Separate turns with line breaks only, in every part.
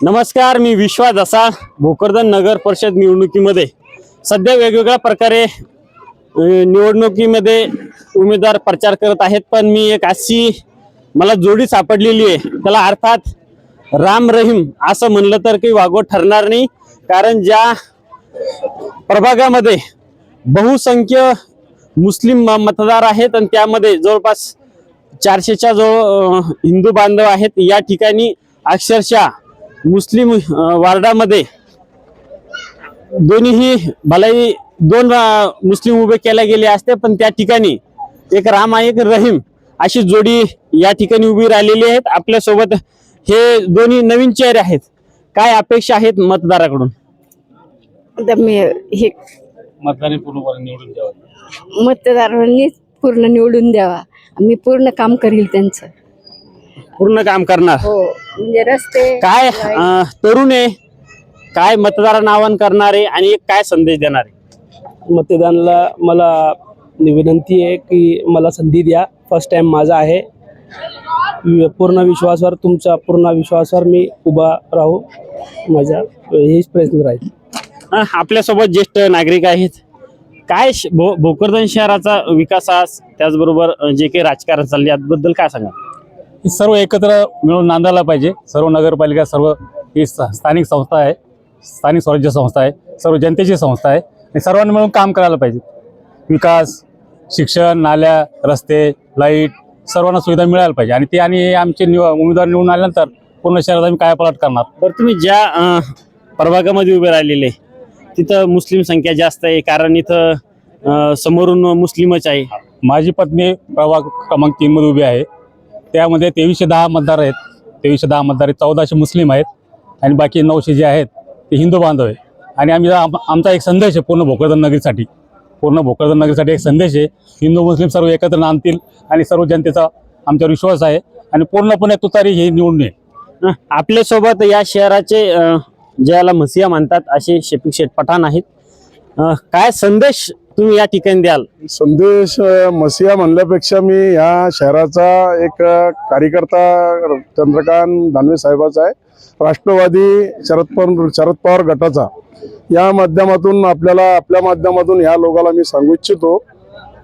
नमस्कार मी विश्वास असा भोकरदन नगर परिषद निवडणुकीमध्ये. सध्या वेगवेगळ्या प्रकारे निवडणुकीमध्ये उमेदवार प्रचार करत आहेत पण मी एक अशी मला जोडी सापडलेली आहे. त्याला अर्थात राम रहीम असं म्हणलं तर काही वागवत ठरणार नाही कारण ज्या प्रभागामध्ये बहुसंख्य मुस्लिम म- मतदार आहेत आणि त्यामध्ये जवळपास चारशेच्या जवळ हिंदू बांधव आहेत या ठिकाणी अक्षरशः मुस्लिम वार्डामध्ये दोन्हीही भलाई दोन मुस्लिम उभे केले गेले असते पण त्या ठिकाणी एक राम आणि एक रहीम अशी जोडी या ठिकाणी उभी राहिलेली आहेत. आपल्यासोबत हे दोन्ही नवीन चेहरे आहेत. काय अपेक्षा आहेत मतदाराकडून?
आता मी हे
मतदारांनी पूर्णपणे निवडून द्यावं.
मतदारांनी पूर्ण निवडून द्यावा. मी पूर्ण काम करील त्यांचं.
पूर्ण काम करणार.
हो म्हणजे रस्ते
काय अ, तरुण आहे काय मतदारांना आवाहन करणारे आणि एक काय संदेश देणारे?
मतदानाला मला विनंती आहे की मला संधी द्या. फर्स्ट टाइम माझा आहे. वि- पूर्ण विश्वासावर तुमच्या पूर्ण विश्वासावर मी उभा राहू. माझा हेच प्रयत्न राहील.
अ, आपल्यासोबत ज्येष्ठ नागरिक आहेत. काय श- भो भोकरदन शहराचा विकासास त्याचबरोबर अ, जे काही राजकारण चालले याबद्दल काय सांगा
ही सर्व एकत्र मिळून नांदायला पाहिजे. सर्व नगरपालिका सर्व ही स्थानिक संस्था आहे. स्थानिक स्वराज्य संस्था आहे. सर्व जनतेची संस्था आहे. आणि सर्वांनी मिळून काम करायला पाहिजे. विकास शिक्षण नाल्या रस्ते लाइट सर्वांना सुविधा मिळायला पाहिजे. आणि ते आणि आमचे निव उमेदवार निवडून आल्यानंतर पूर्ण शहरात आम्ही काय पलट करणार?
तर तुम्ही ज्या प्रभागामध्ये उभे राहिलेले तिथं मुस्लिम संख्या जास्त आहे. कारण इथं समोरून मुस्लिमच आहे.
माझी पत्नी प्रभाग क्रमांक तीनमध्ये उभी आहे. त्यामध्ये तेवीसशे दहा मतदार आहेत. तेवीसशे दहा मतदार आहेत. चौदाशे मुस्लिम आहेत. आणि बाकी नऊशे जे आहेत ते हिंदू बांधव आहे आणि आम्ही आम- आमचा एक संदेश आहे पूर्ण भोकरदन नगरीसाठी. पूर्ण भोकरदन नगरीसाठी एक संदेश आहे. हिंदू मुस्लिम सर्व एकत्र नांदतील आणि सर्व जनतेचा आमच्यावर विश्वास आहे. आणि पूर्णपणे तुतारी हे निवडून येईल.
आपल्यासोबत या शहराचे ज्याला मसिया म्हणतात असे शेपिक शेठ पठाण आहेत काय संदेश तुम्ही या ठिकाणी द्याल.
संदेश मसिया म्हणल्यापेक्षा मी ह्या शहराचा एक कार्यकर्ता चंद्रकांत दानवे साहेबाचा आहे. राष्ट्रवादी शरद पवार शरद पवार गटाचा. या माध्यमातून आपल्याला आपल्या माध्यमातून ह्या लोकांना मी सांगू इच्छितो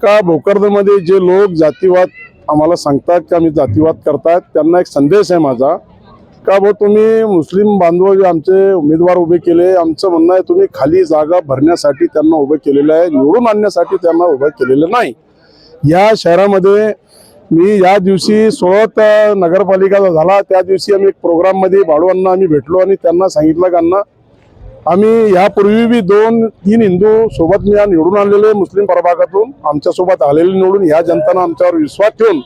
का भोकरदमध्ये जे लोक जातीवाद आम्हाला सांगतात की आम्ही जातीवाद करतात त्यांना एक संदेश आहे माझा. का भाऊ तुम्ही मुस्लिम बांधव जे आमचे उमेदवार उभे केले आमचं म्हणणं आहे तुम्ही खाली जागा भरण्यासाठी त्यांना उभं केलेलं आहे निवडून आणण्यासाठी त्यांना उभं केलेलं नाही. या शहरामध्ये मी या दिवशी सोळत नगरपालिका झाला त्या दिवशी आम्ही एक प्रोग्राममध्ये भाडूंना आम्ही भेटलो आणि त्यांना सांगितलं का आम्ही यापूर्वी बी दोन तीन हिंदू सोबत मी निवडून आणलेले मुस्लिम प्रभागातून आमच्यासोबत आलेले निवडून ह्या जनतानं आमच्यावर विश्वास ठेवून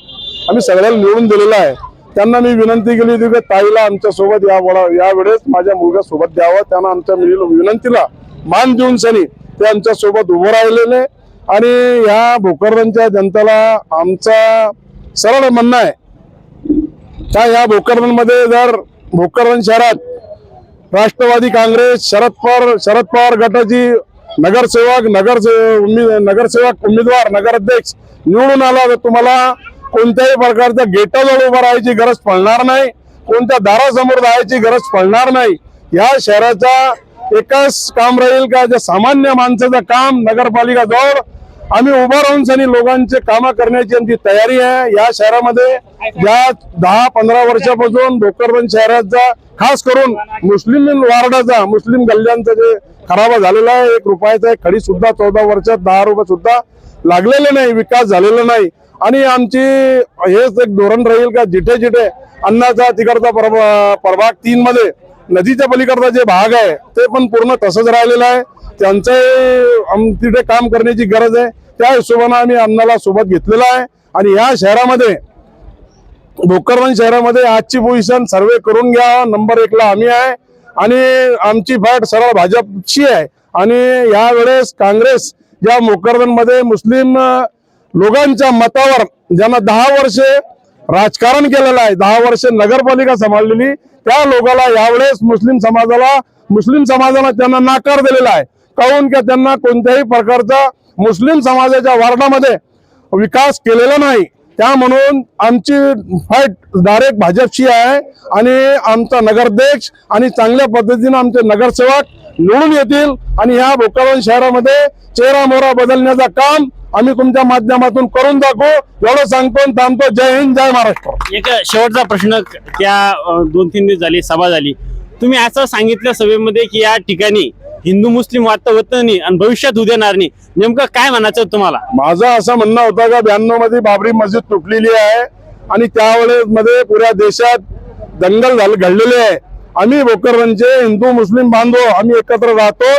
आम्ही सगळ्याला निवडून दिलेला आहे. त्यांना मी विनंती केली होती की ताईला आमच्यासोबत या वडा यावेळेस माझ्या मुलगा सोबत द्यावा. त्यांना आमच्या विनंतीला मान देऊन सनी ते आमच्यासोबत उभं राहिलेले. आणि ह्या भोकरदनच्या जनतेला आमचा सरळ म्हणणं आहे. का या भोकरदनमध्ये जर भोकरदन शहरात राष्ट्रवादी काँग्रेस शरद पवार शरद पवार गटाची नगरसेवक नगर नगरसेवक उमेदवार नगराध्यक्ष निवडून आला तर तुम्हाला कोणत्याही प्रकारच्या गेटाजवळ उभं राहायची गरज पडणार नाही कोणत्या दारासमोर जायची गरज पडणार नाही. या शहराचा एकच काम राहील का? जे सामान्य माणसाचं काम नगरपालिका जवळ आम्ही उभं राहून सनी लोकांचे कामं करण्याची आमची तयारी आहे. या शहरामध्ये या दहा पंधरा वर्षापासून भोकरदन शहराचा खास करून मुस्लिम वार्डाचा मुस्लिम गल्ल्यांचा जे खराब झालेला आहे एक रुपयाचा एक खडी सुद्धा चौदा वर्षात दहा रुपये सुद्धा लागलेले नाही विकास झालेला नाही. आणि आमची हेच एक धोरण राहील का जिथे जिथे अन्नाचा तिकडचा प्रभा- प्रभाग तीन मध्ये नदीच्या पलीकडचा जे भाग आहे ते पण पूर्ण तसंच राहिलेलं आहे. त्यांचं आम- तिथे काम करण्याची गरज आहे. त्या हिशोबानं आम्ही अन्नाला सोबत घेतलेला आहे. आणि या शहरामध्ये भोकरवन शहरामध्ये आजची पोझिशन सर्वे करून घ्या. नंबर एकला आम्ही आहे. आणि आमची फाट सरळ भाजपची आहे. आणि यावेळेस काँग्रेस ज्या भोकरदनमध्ये मुस्लिम लोकांच्या मतावर ज्यांना दहा वर्षे राजकारण केलेलं आहे दहा वर्षे नगरपालिका सांभाळलेली त्या लोकाला यावेळेस मुस्लिम समाजाला मुस्लिम समाजाला त्यांना नाकार दिलेला आहे. काहून? की त्यांना कोणत्याही प्रकारचा मुस्लिम समाजाच्या वार्डामध्ये विकास केलेला नाही. त्या म्हणून आमची फाईट डायरेक्ट भाजपशी आहे आणि आमचा नगराध्यक्ष आणि चांगल्या पद्धतीनं आमचे नगरसेवक निवडून येतील आणि ह्या भोकरदन शहरामध्ये चेहरा मोहरा बदलण्याचं काम आम्ही तुमच्या माध्यमातून करून दाखवू. एवढं सांगतो थांबतो. जय हिंद जय महाराष्ट्र.
एक शेवटचा प्रश्न त्या दोन तीन दिवस झाली सभा झाली. तुम्ही असं सांगितलं सभेमध्ये की या ठिकाणी हिंदू मुस्लिम वाद होत नाही आणि भविष्यात उद्या नाही नेमकं काय म्हणायचं तुम्हाला?
माझं असं म्हणणं होतं का ब्याण्णवमध्ये बाबरी मस्जिद तुटलेली आहे आणि त्यावेळेस मध्ये पुऱ्या देशात दंगल झाल घडलेले आहे. आम्ही भोकरदनचे म्हणजे हिंदू मुस्लिम बांधव आम्ही एकत्र राहतो.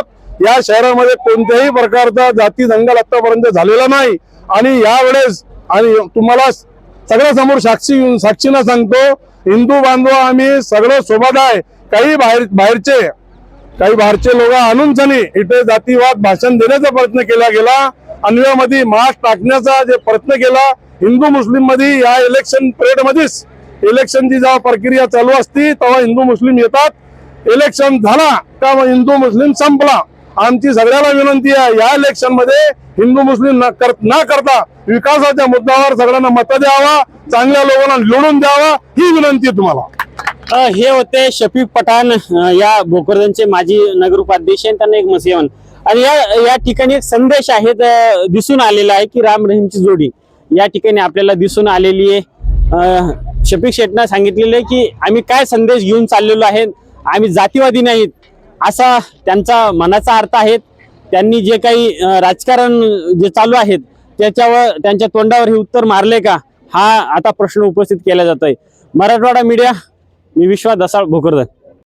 या शहरामध्ये कोणत्याही प्रकारचा जाती दंगल आतापर्यंत झालेला नाही. आणि यावेळेस आणि तुम्हाला सगळ्या समोर साक्षी साक्षीनं सांगतो हिंदू बांधव आम्ही सगळं सोबत आहे. काही बाहेर बाहेरचे काही बाहेरचे लोक आणून सनी इथे जातीवाद भाषण देण्याचा प्रयत्न केला गेला. अन्वयामध्ये मास्क टाकण्याचा जे प्रयत्न केला हिंदू मुस्लिममध्ये या इलेक्शन पिरियड मध्येच इलेक्शनची जेव्हा प्रक्रिया चालू असती तेव्हा हिंदू मुस्लिम येतात. इलेक्शन झाला का मग हिंदू मुस्लिम संपला. आमची सगळ्याला विनंती आहे या इलेक्शनमध्ये हिंदू मुस्लिम न कर न करता विकासाच्या मुद्द्यावर सगळ्यांना मत द्यावा चांगल्या लोकांना निवडून द्यावा ही विनंती आहे तुम्हाला.
हे होते शफीक पठाण या भोकरदनचे माजी नगर उपाध्यक्ष आणि त्यांना एक मसेवन आणि या या ठिकाणी एक संदेश आहे दिसून आलेला आहे की राम रहीमची जोडी. या ठिकाणी आपल्याला दिसून आलेली आहे. शफिक शेटनं सांगितलेलं आहे की आम्ही काय संदेश घेऊन चाललेलो आहे आम्ही जातीवादी नाहीत असा त्यांचा मनाचा अर्थ आहे. त्यांनी जे काही राजकारण जे चालू आहेत त्याच्यावर त्यांच्या तोंडावर हे उत्तर मारले का? हा आता प्रश्न उपस्थित केला जातोय. मराठवाडा मीडिया मी विश्वास दसाळ भोकरदन.